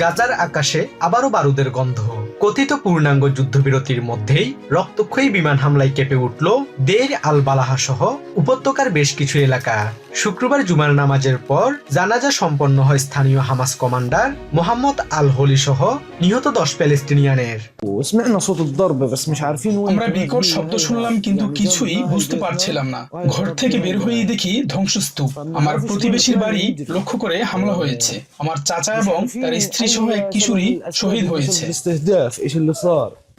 গাজার আকাশে আবারও বারুদের গন্ধ। কথিত পূর্ণাঙ্গ যুদ্ধবিরতির মধ্যেই রক্তক্ষয়ী বিমান হামলায় কেঁপে উঠল দের আল বালাহা সহ উপত্যকার বেশ কিছু এলাকা। শুক্রবার জুমার নামাজের পর জানাজা সম্পন্ন হয় স্থানীয় Hamas commander Mohammad Al Holi সহ নিহত দশ প্যালেস্টিনিয়ানের। আমরা বিকট শব্দ শুনলাম কিন্তু কিছুই বুঝতে পারছিলাম না। ঘর থেকে বের হয়ে দেখি ধ্বংসস্তূপ। আমার প্রতিবেশীর বাড়ি লক্ষ্য করে হামলা হয়েছে। আমার চাচা এবং তার স্ত্রী সহ এক কিশোরী শহীদ হয়েছে।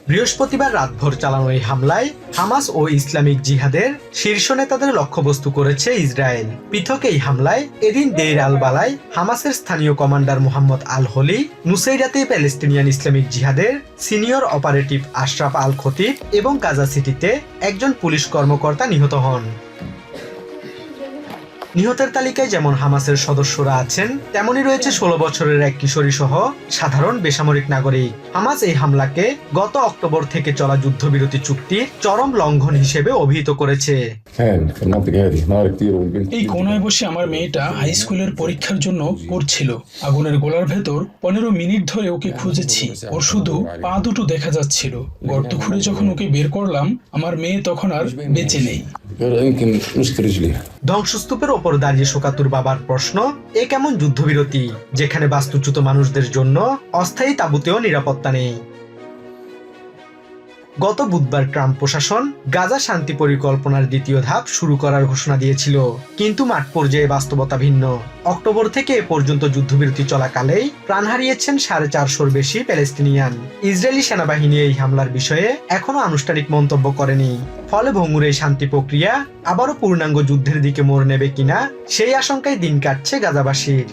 বৃহস্পতিবার রাতভর চালানো এই হামলায় হামাস ও ইসলামিক জিহাদের শীর্ষ নেতাদের লক্ষ্যবস্তু করেছে ইসরায়েল। পৃথক এই হামলায় এদিন দেইর আল বালায় হামাসের স্থানীয় কমান্ডার মোহাম্মদ আল হলি, নুসেইরাতে প্যালেস্টিনিয়ান ইসলামিক জিহাদের senior operative Ashraf Al Khatib এবং গাজা সিটিতে একজন পুলিশ কর্মকর্তা নিহত হন। নিহতের তালিকায় যেমন হামাসের সদস্যরা আছেন তেমনই রয়েছে ষোলো বছরের এক কিশোরী সহ সাধারণ বেসামরিক নাগরিক। হামাস এই হামলাকে গত অক্টোবর থেকে চলা যুদ্ধবিরতি চুক্তি চরম লঙ্ঘন হিসেবে অভিহিত করেছে। এই কোনায় বসে আমার মেয়েটা হাই স্কুলের পরীক্ষার জন্য পড়ছিল। আগুনের গোলার ভেতর পনেরো মিনিট ধরে ওকে খুঁজেছি। ওর শুধু পা দুটো দেখা যাচ্ছিল। গর্ত খুঁড়ে যখন ওকে বের করলাম আমার মেয়ে তখন আর বেঁচে নেই। ধ্বংসস্তূপের ওপর দাঁড়িয়ে শোকাতুর বাবার প্রশ্ন, এ কেমন যুদ্ধবিরতি, যেখানে বাস্তুচ্যুত মানুষদের জন্য অস্থায়ী তাঁবুতেও নিরাপত্তা নেই? গত বুধবার ট্রাম্প প্রশাসন গাজা শান্তি পরিকল্পনার দ্বিতীয় ধাপ শুরু করার ঘোষণা দিয়েছিল। কিন্তু মাঠ পর্যায়ে বাস্তবতা ভিন্ন। অক্টোবর থেকে এ পর্যন্ত যুদ্ধবিরতি চলাকালেই প্রাণ হারিয়েছেন সাড়ে চারশোর বেশি প্যালেস্তিনিয়ান। ইসরায়েলি সেনাবাহিনী এই হামলার বিষয়ে এখনও আনুষ্ঠানিক মন্তব্য করেনি। ফলে ভঙ্গুর এই শান্তি প্রক্রিয়া আবারও পূর্ণাঙ্গ যুদ্ধের দিকে মোড় নেবে কিনা, সেই আশঙ্কায় দিন কাটছে গাজাবাসীর।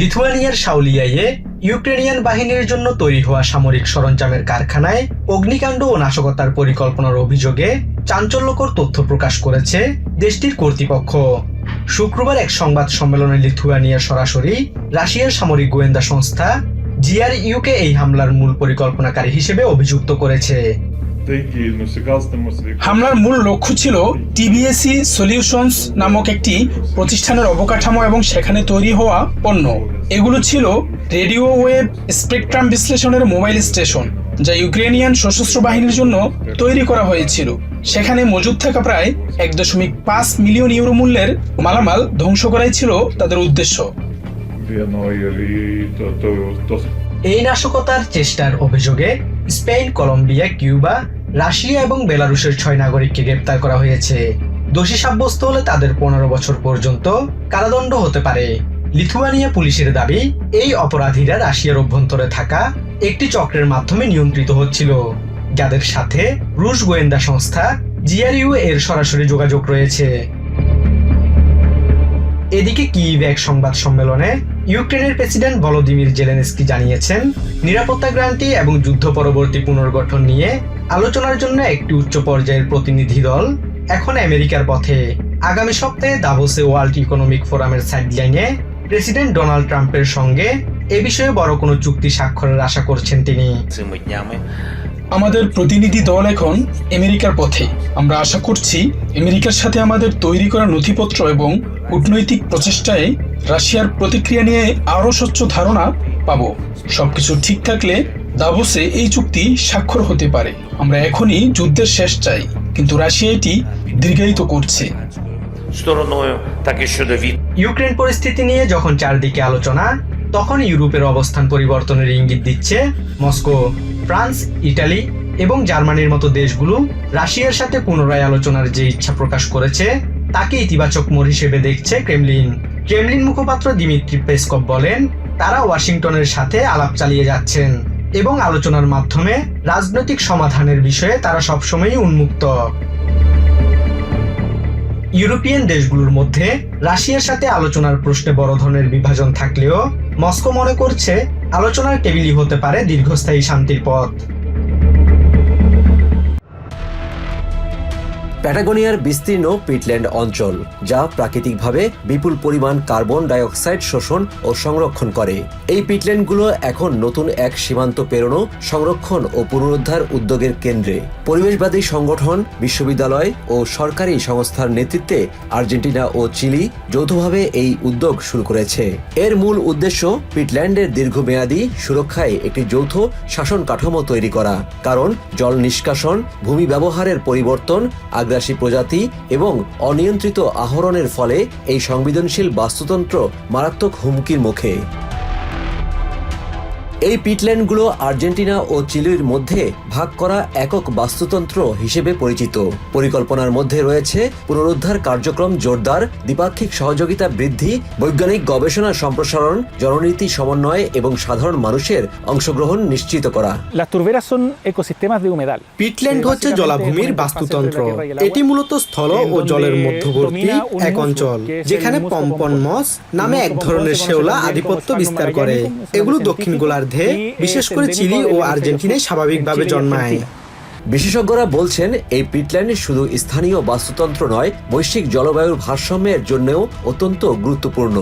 লিথুয়ানিয়ার সাউলিয়ায়ে ইউক্রেনিয়ান বাহিনীর জন্য তৈরি হওয়া সামরিক সরঞ্জামের কারখানায় অগ্নিকাণ্ড ও নাশকতার পরিকল্পনার অভিযোগে চাঞ্চল্যকর তথ্য প্রকাশ করেছে দেশটির কর্তৃপক্ষ শুক্রবার এক সংবাদ সম্মেলনে লিথুয়ানিয়া সরাসরি রাশিয়ার সামরিক গোয়েন্দা সংস্থা জিআরইউকে এই হামলার মূল পরিকল্পনাকারী হিসেবে অভিযুক্ত করেছে. হামলার মূল লক্ষ্য ছিল টিবিএসি সলিউশনস নামক একটি প্রতিষ্ঠানের অবকাঠামো এবং সেখানে তৈরি হওয়া পণ্য। এগুলো ছিল রেডিও ওয়েব স্পেকট্রাম বিশ্লেষণের মোবাইল স্টেশন যা ইউক্রেনিয়ান সশস্ত্র বাহিনীর জন্য তৈরি করা হয়েছিল। সেখানে মজুদ থাকা প্রায় এক দশমিক পাঁচ মিলিয়ন ইউরো মূল্যের মালামাল ধ্বংস করাই ছিল তাদের উদ্দেশ্য। এই নাশকতার চেষ্টার অভিযোগে স্পেন, কলম্বিয়া, কিউবা, রাশিয়া এবং বেলারুশের ছয় নাগরিককে গ্রেপ্তার করা হয়েছে। দোষী সাব্যস্ত হলে তাদের পনেরো বছর পর্যন্ত কারাদণ্ড হতে পারে। লিথুয়ানিয়া পুলিশের দাবি, এই অপরাধীরা রাশিয়ার অভ্যন্তরে থাকা একটি চক্রের মাধ্যমে নিয়ন্ত্রিত হচ্ছিল। যাদের সাথে রুশ গোয়েন্দা সংস্থা জিআরইউ এর সরাসরি যোগাযোগ রয়েছে। এদিকে কিভ এক সংবাদ সম্মেলনে ইউক্রেনের প্রেসিডেন্ট ভলোদিমির জেলেনস্কি জানিয়েছেন, নিরাপত্তা গ্রান্টি এবং যুদ্ধ পরবর্তী পুনর্গঠন নিয়ে আলোচনার জন্য একটি উচ্চ পর্যায়ের প্রতিনিধি দল এখন আমেরিকার পথে। আগামী সপ্তাহে দাভোসে ওয়ার্ল্ড ইকোনমিক ফোরামের সাইডলাইনে প্রেসিডেন্ট ডোনাল্ড ট্রাম্পের সঙ্গে এ বিষয়ে বড় কোনো চুক্তি স্বাক্ষরের আশা করছেন তিনি। আমাদের প্রতিনিধি দল এখন আমেরিকার পথে। আমরা আশা করছি, আমেরিকার সাথে আমাদের তৈরি করা নথিপত্র এবং কূটনৈতিক প্রচেষ্টায় রাশিয়ার প্রতিক্রিয়া নিয়ে আরও স্বচ্ছ ধারণা পাব। সবকিছু ঠিক থাকলে দাবসে এই চুক্তি স্বাক্ষর হতে পারে। আমরা এখনই যুদ্ধের শেষ চাই, কিন্তু রাশিয়া এটি দীর্ঘায়িত করছে। ইউক্রেন পরিস্থিতি নিয়ে যখন চারদিকে আলোচনা তখন ইউরোপের অবস্থান পরিবর্তনের ইঙ্গিত দিচ্ছে। মস্কো, ফ্রান্স, ইটালি এবং জার্মানির মতো দেশগুলো রাশিয়ার সাথে পুনরায় আলোচনার যে ইচ্ছা প্রকাশ করেছে তাকে ইতিবাচক মোড় হিসেবে দেখছে ক্রেমলিন। ক্রেমলিন মুখপাত্র দিমিত্রি পেসকভ বলেন, তারা ওয়াশিংটনের সাথে আলাপ চালিয়ে যাচ্ছেন এবং আলোচনার মাধ্যমে রাজনৈতিক সমাধানের বিষয়ে তারা সবসময়ই উন্মুক্ত। ইউরোপিয়ান দেশগুলোর মধ্যে রাশিয়ার সাথে আলোচনার প্রশ্নে বড় ধরনের বিভাজন থাকলেও মস্কো মনে করছে, আলোচনার টেবিলই হতে পারে দীর্ঘস্থায়ী শান্তির পথ। প্যাটাগোনিয়ার বিস্তীর্ণ পিটল্যান্ড অঞ্চল, যা প্রাকৃতিকভাবে বিপুল পরিমাণ কার্বন ডাইঅক্সাইড শোষণ ও সংরক্ষণ করে। এই পিটল্যান্ডগুলো এখন নতুন এক সীমান্ত পেরোনো, সংরক্ষণ ও পুনরুদ্ধার উদ্যোগের কেন্দ্রে। পরিবেশবাদী সংগঠন, বিশ্ববিদ্যালয় ও সরকারি সংস্থার নেতৃত্বে আর্জেন্টিনা ও চিলি যৌথভাবে এই উদ্যোগ শুরু করেছে। এর মূল উদ্দেশ্য পিটল্যান্ডের দীর্ঘমেয়াদী সুরক্ষায় একটি যৌথ শাসন কাঠামো তৈরি করা, কারণ জল নিষ্কাশন, ভূমি ব্যবহারের পরিবর্তন আগ্রাসী প্রজাতি এবং অনিয়ন্ত্রিত আহরণের ফলে এই সংবেদনশীল বাস্তুতন্ত্র মারাত্মক হুমকির মুখে। এই পিটল্যান্ডগুলো আর্জেন্টিনা ও চিলির মধ্যে ভাগ করা একক বাস্তুতন্ত্র হিসেবে পরিচিত। পরিকল্পনার মধ্যে রয়েছে পুনরুদ্ধার কার্যক্রম জোরদার দ্বিপাক্ষিক সহযোগিতা বৃদ্ধি বৈজ্ঞানিক গবেষণা সম্প্রসারণ জননীতি সমন্বয় এবং সাধারণ মানুষের অংশগ্রহণ নিশ্চিত করা. পিটল্যান্ড হচ্ছে জলাভূমির বাস্তুতন্ত্র। এটি মূলত স্থল ও জলের মধ্যবর্তী এক অঞ্চল যেখানে পম্পন মস নামে এক ধরনের শেওলা আধিপত্য বিস্তার করে। এগুলো দক্ষিণ গোলার্ধে বিশেষ করে চিলি ও আর্জেন্টিনায় স্বাভাবিকভাবে জন্মায়। বিশেষজ্ঞরা বলছেন এই পিটল্যান্ড শুধু স্থানীয় বাস্তুতন্ত্র নয় বৈশ্বিক জলবায়ুর ভারসাম্যের জন্যও অত্যন্ত গুরুত্বপূর্ণ।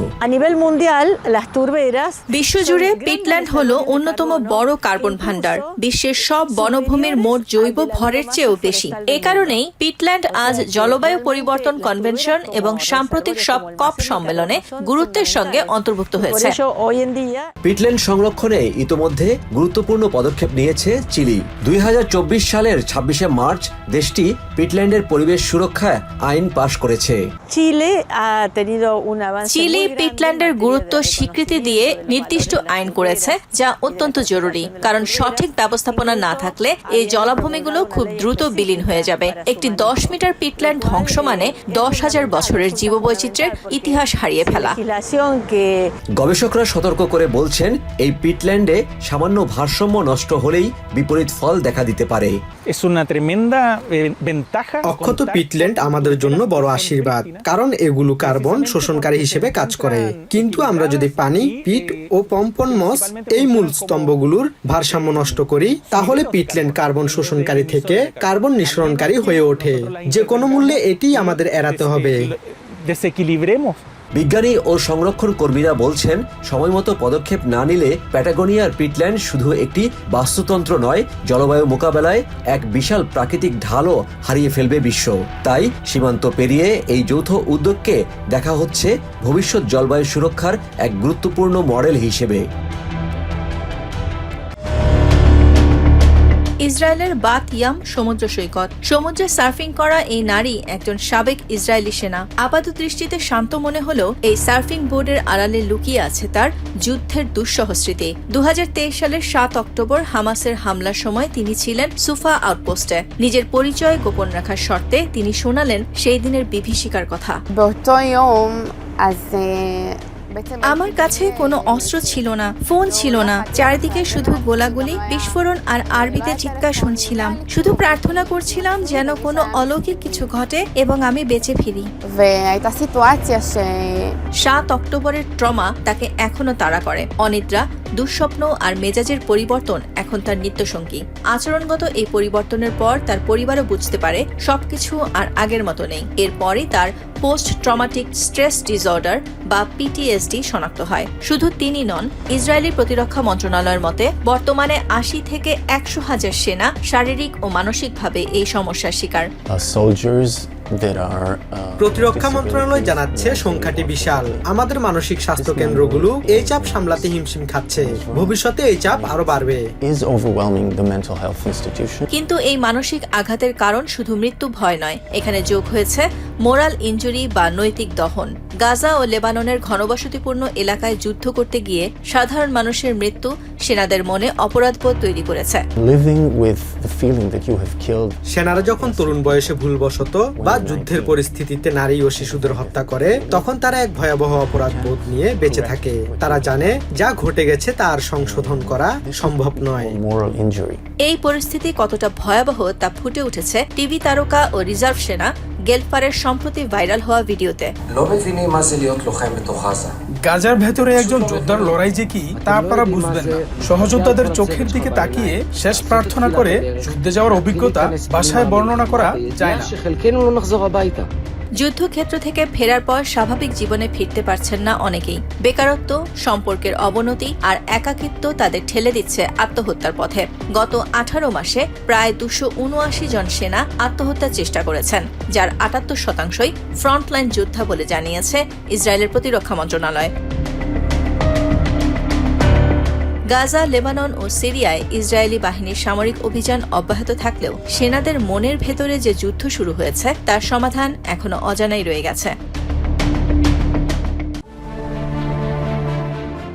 বিশ্বজুড়ে পিটল্যান্ড হল অন্যতম বড় কার্বন ভান্ডার বিশ্বের সব বনভূমির মোট জৈব ভরের চেয়েও বেশি। এ কারণেই পিটল্যান্ড আজ জলবায়ু পরিবর্তন কনভেনশন এবং সাম্প্রতিক সব কপ সম্মেলনে গুরুত্বের সঙ্গে অন্তর্ভুক্ত হয়েছে। পিটল্যান্ড সংরক্ষণে ইতোমধ্যে গুরুত্বপূর্ণ পদক্ষেপ নিয়েছে চিলি। দুই হাজার চব্বিশ সালের ছাব্বিশে মার্চ দেশটি পিটল্যান্ডের পরিবেশ সুরক্ষা আইন পাশ করেছে। চিলি পিটল্যান্ডের গুরুত্ব স্বীকৃতি দিয়ে নির্দিষ্ট আইন করেছে যা অত্যন্ত জরুরি কারণ সঠিক ব্যবস্থাপনা না থাকলে এই জলাভূমিগুলো খুব দ্রুত বিলীন হয়ে যাবে। একটি দশ মিটার পিটল্যান্ড ধ্বংস মানে দশ হাজার বছরের জীববৈচিত্র্যের ইতিহাস হারিয়ে ফেলা। গবেষকরা সতর্ক করে বলছেন এই পিটল্যান্ডে সামান্য ভারসাম্য নষ্ট হলেই বিপরীত ফল দেখা দিতে পারে। Eh, অক্ষত পিটল্যান্ড আমাদের জন্য বড় আশীর্বাদ কারণ এগুলো কার্বন শোষণকারী হিসেবে কাজ করে। কিন্তু আমরা যদি পানি পিট ও পম্পন মস এই মূল স্তম্ভগুলোর ভারসাম্য নষ্ট করি তাহলে পিটল্যান্ড কার্বন শোষণকারী থেকে কার্বন নিঃসরণকারী হয়ে ওঠে। যে কোনো মূল্যে এটি আমাদের এড়াতে হবে। Desequilibremos. বিজ্ঞানী ও সংরক্ষণ কর্মীরা বলছেন, সময়মতো পদক্ষেপ না নিলে প্যাটাগোনিয়ার পিটল্যান্ড শুধু একটি বাস্তুতন্ত্র নয়, জলবায়ু মোকাবেলায় এক বিশাল প্রাকৃতিক ঢালও হারিয়ে ফেলবে বিশ্ব। তাই সীমান্ত পেরিয়ে এই যৌথ উদ্যোগকে দেখা হচ্ছে ভবিষ্যৎ জলবায়ু সুরক্ষার এক গুরুত্বপূর্ণ মডেল হিসেবে। ইসরায়েলের বাত ইয়াম সমুদ্র সৈকত। সমুদ্রে সার্ফিং করা এই নারী একজন সাবেক ইসরায়েলি সেনা। আপাত দৃষ্টিতে শান্ত মনে হলেও এই সার্ফিং বোর্ডের আড়ালে লুকিয়ে আছে তার যুদ্ধের দুঃসহ স্মৃতি। দু হাজার তেইশ সালের সাত অক্টোবর হামাসের হামলার সময় তিনি ছিলেন সুফা আউটপোস্টে। নিজের পরিচয় গোপন রাখার শর্তে তিনি শোনালেন সেই দিনের বিভীষিকার কথা। আমার কাছে কোনো অস্ত্র ছিল না ফোন ছিল না। চারিদিকে শুধু গোলাগুলি বিস্ফোরণ আর আরবিতে চিৎকার শুনছিলাম। শুধু প্রার্থনা করছিলাম যেন কোনো অলৌকিক কিছু ঘটে এবং আমি বেঁচে ফিরি। সাত অক্টোবরের ট্রমা তাকে এখনও তাড়া করে। অনিদ্রা দুঃস্বপ্ন আর মেজাজের পরিবর্তন এখন তার নিত্যসঙ্গী। আচরণগত এই পরিবর্তনের পর তার পরিবারও বুঝতে পারে সবকিছু আর আগের মতো নেই। এরপরই তার পোস্ট ট্রমাটিক স্ট্রেস ডিসঅর্ডার বা পিটিএসডি শনাক্ত হয়। শুধু তিনি নন ইসরায়েলি প্রতিরক্ষা মন্ত্রণালয়ের মতে, বর্তমানে আশি থেকে একশো হাজার সেনা শারীরিক ও মানসিকভাবে এই সমস্যার শিকার। প্রতিরক্ষা মন্ত্রণালয় জানাচ্ছে সংখ্যাটি বিশাল। আমাদের মানসিক স্বাস্থ্য কেন্দ্রগুলো এই চাপ সামলাতে হিমশিম খাচ্ছে। ভবিষ্যতে এই চাপ আরও বাড়বে। কিন্তু এই মানসিক আঘাতের কারণ শুধু মৃত্যু ভয় নয়। এখানে যোগ হয়েছে মোরাল ইনজুরি বা নৈতিক দহন। গাজা ও লেবাননের ঘনবসতিপূর্ণ এলাকায় যুদ্ধ করতে গিয়ে সাধারণ মানুষের মৃত্যু সেনাদের মনে অপরাধবোধ তৈরি করেছে। সেনারা যখন তরুণ বয়সে ভুলবশত বা যুদ্ধের পরিস্থিতিতে নারী ও শিশুদের হত্যা করে তখন তারা এক ভয়াবহ অপরাধ বোধ নিয়ে বেঁচে থাকে। তারা জানে যা ঘটে গেছে তার সংশোধন করা সম্ভব নয়। এই পরিস্থিতি কতটা ভয়াবহ তা ফুটে উঠেছে টিভি তারকা ও রিজার্ভ সেনা গেলফারের সম্প্রতি ভাইরাল হওয়া ভিডিওতে। গাজার ভেতরে একজন যোদ্ধার লড়াই যে কি, তা আপনারা বুঝবেন না। সহযোদ্ধাদের চোখের দিকে তাকিয়ে শেষ প্রার্থনা করে যুদ্ধে যাওয়ার অভিজ্ঞতা বাসায় বর্ণনা করা যায় না। যুদ্ধক্ষেত্র থেকে ফেরার পর স্বাভাবিক জীবনে ফিরতে পারছেন না অনেকেই। বেকারত্ব, সম্পর্কের অবনতি আর একাকিত্ব তাদের ঠেলে দিচ্ছে আত্মহত্যার পথে। গত আঠারো মাসে প্রায় দুশো উনআশি জন সেনা আত্মহত্যার চেষ্টা করেছেন, যার আটাত্তর শতাংশই ফ্রন্টলাইন যোদ্ধা বলে জানিয়েছে ইসরায়েলের প্রতিরক্ষা মন্ত্রণালয়। গাজা, লেবানন ও সিরিয়ায় ইসরায়েলি বাহিনীর সামরিক অভিযান অব্যাহত থাকলেও সেনাদের মনের ভেতরে যে যুদ্ধ শুরু হয়েছে, তার সমাধান এখনও অজানাই রয়ে গেছে।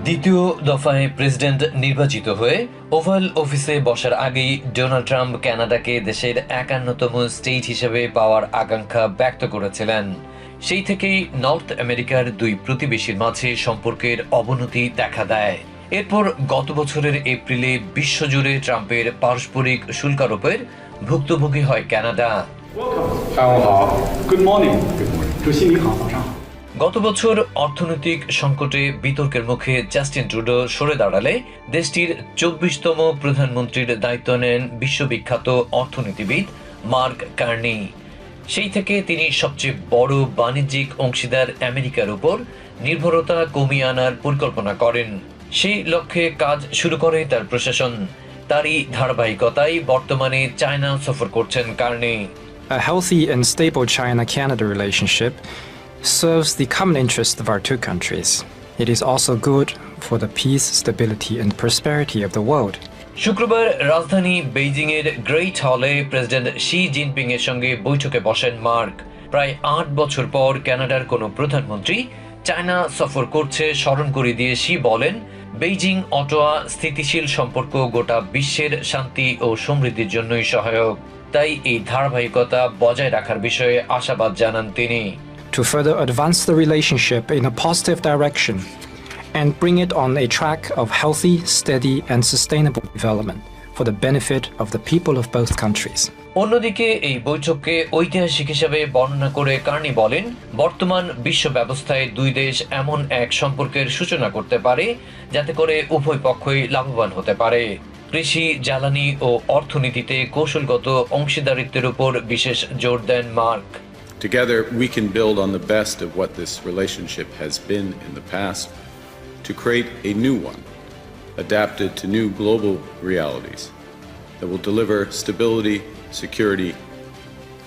দ্বিতীয় দফায় প্রেসিডেন্ট নির্বাচিত হয়ে ওভাল অফিসে বসার আগেই ডোনাল্ড ট্রাম্প কানাডাকে দেশের একান্নতম স্টেট হিসেবে পাওয়ার আকাঙ্ক্ষা ব্যক্ত করেছিলেন। সেই থেকেই নর্থ আমেরিকার দুই প্রতিবেশীর মাঝে সম্পর্কের অবনতি দেখা দেয়। এরপর গত বছরের এপ্রিলে বিশ্বজুড়ে ট্রাম্পের পারস্পরিক শুল্কারোপের ভুক্তভোগী হয় কানাডা। গত বছর অর্থনৈতিক সংকটে বিতর্কের মুখে জাস্টিন ট্রুডো সরে দাঁড়ালে দেশটির চব্বিশতম প্রধানমন্ত্রীর দায়িত্ব নেন বিশ্ববিখ্যাত অর্থনীতিবিদ মার্ক কার্নি। সেই থেকে তিনি সবচেয়ে বড় বাণিজ্যিক অংশীদার আমেরিকার উপর নির্ভরতা কমিয়ে আনার পরিকল্পনা করেন। সেই লক্ষ্যে কাজ শুরু করে তার প্রশাসন তারই ধারাবাহিকতায় বর্তমানে চায়না সফর করছেন Carney A healthy and stable China Canada relationship serves the common interest of our two countries. It is also good for the peace, stability, and prosperity of the world. শুক্রবার রাজধানী বেইজিং এর great হলে president Xi Jinping এর সঙ্গে বৈঠকে বসেন mark প্রায় আট বছর পর কানাডার কোনো প্রধানমন্ত্রী চায়না সফর করছে স্মরণ করে দিয়ে শি বলেন বেইজিং অটোয়া স্থিতিশীল সম্পর্ক গোটা বিশ্বের শান্তি ও সমৃদ্ধির জন্যই সহায়ক তাই এই ধারাবাহিকতা বজায় রাখার বিষয়ে আশাবাদ জানান তিনি To further advance the relationship in a positive direction and bring it on a track of healthy, steady, and sustainable development for the benefit of the people of both countries. অন্যদিকে এই বৈঠককে ঐতিহাসিক হিসেবে বর্ণনা করে কার্নি বলেন বর্তমান বিশ্ব ব্যবস্থায় দুই দেশ এমন এক সম্পর্কের সূচনা করতে পারে যাতে করে উভয় পক্ষই লাভবান হতে পারে। কৃষি জ্বালানি ও অর্থনীতিতে কৌশলগত অংশীদারিত্বের উপর বিশেষ জোর দেন Mark. Together, we can build on the best of what this relationship has been in the past to create a new one, adapted to new global realities that will deliver stability, security,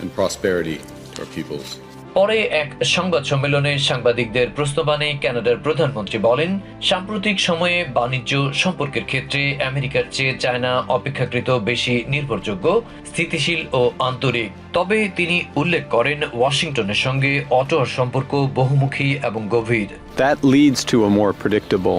and prosperity to our peoples. পরে এক সংবাদ সম্মেলনে সাংবাদিকদের প্রশ্নবাণে কানাডার প্রধানমন্ত্রী বলেন সাম্প্রতিক সময়ে বাণিজ্য সম্পর্কের ক্ষেত্রে আমেরিকার চেয়ে চায়না অপেক্ষাকৃত বেশি নির্ভরযোগ্য স্থিতিশীল ও আন্তরিক তবে তিনি উল্লেখ করেন ওয়াশিংটনের সঙ্গে অটোয়ার সম্পর্ক বহুমুখী এবং গভীর That leads to a more predictable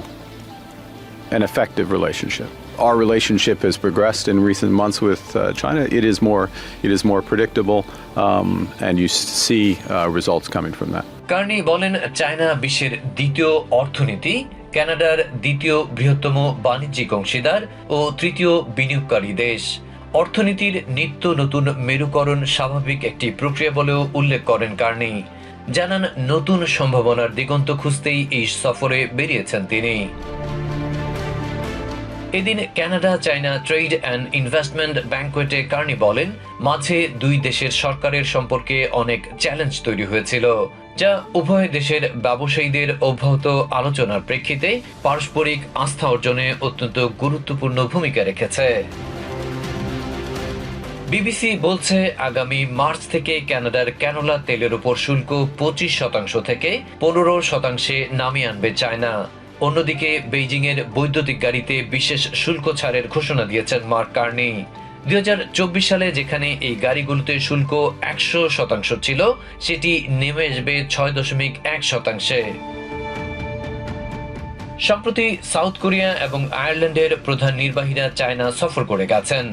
and effective relationship. Our relationship has progressed in recent months with uh, China. It is more, it is more predictable, um, and you see uh, results coming from that. Carney বলেন China বিশ্বের দ্বিতীয় অর্থনীতি কানাডার দ্বিতীয় বৃহত্তম বাণিজ্যিক অংশীদার ও তৃতীয় বিনিয়োগকারী দেশ অর্থনীতির নিত্য নতুন মেরুকরণ স্বাভাবিক একটি প্রক্রিয়া বলেও উল্লেখ করেন কার্নি জানান নতুন সম্ভাবনার দিগন্ত খুঁজতেই এই সফরে বেরিয়েছেন তিনি এদিন Canada China trade and investment ব্যাংকোয়েটে Carney বলেন মাঝে দুই দেশের সরকারের সম্পর্কে অনেক চ্যালেঞ্জ তৈরি হয়েছিল, যা উভয় দেশের ব্যবসায়ীদের অব্যাহত আলোচনার প্রেক্ষিতে পারস্পরিক আস্থা অর্জনে অত্যন্ত গুরুত্বপূর্ণ ভূমিকা রেখেছে। বিবিসি বলছে, আগামী মার্চ থেকে কানাডার ক্যানোলা তেলের উপর শুল্ক পঁচিশ শতাংশ থেকে পনেরো শতাংশে নামিয়ে আনবে চায়না। অন্যদিকে বেইজিং এর বৈদ্যুতিক গাড়িতে বিশেষ শুল্ক ছাড়ের ঘোষণা দিয়েছেন মার্ক কার্নি। দুই হাজার চব্বিশ সালে যেখানে এই গাড়িগুলোতে শুল্ক একশো শতাংশ ছিল, সেটি নেমে আসবে ছয় দশমিক এক শতাংশে। সম্প্রতি সাউথ কোরিয়া এবং আয়ারল্যান্ডের প্রধান নির্বাহীরা চায়না সফর করে গেছেন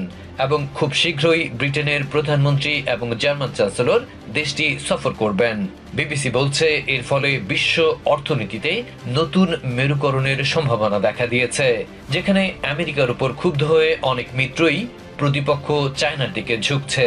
এবং খুব শীঘ্রই ব্রিটেনের প্রধানমন্ত্রী এবং জার্মান চ্যান্সেলর দেশটি সফর করবেন। বিবিসি বলছে, এর ফলে বিশ্ব অর্থনীতিতে নতুন মেরুকরণের সম্ভাবনা দেখা দিয়েছে, যেখানে আমেরিকার উপর ক্ষুব্ধ হয়ে অনেক মিত্রই প্রতিপক্ষ চায়নার দিকে ঝুঁকছে।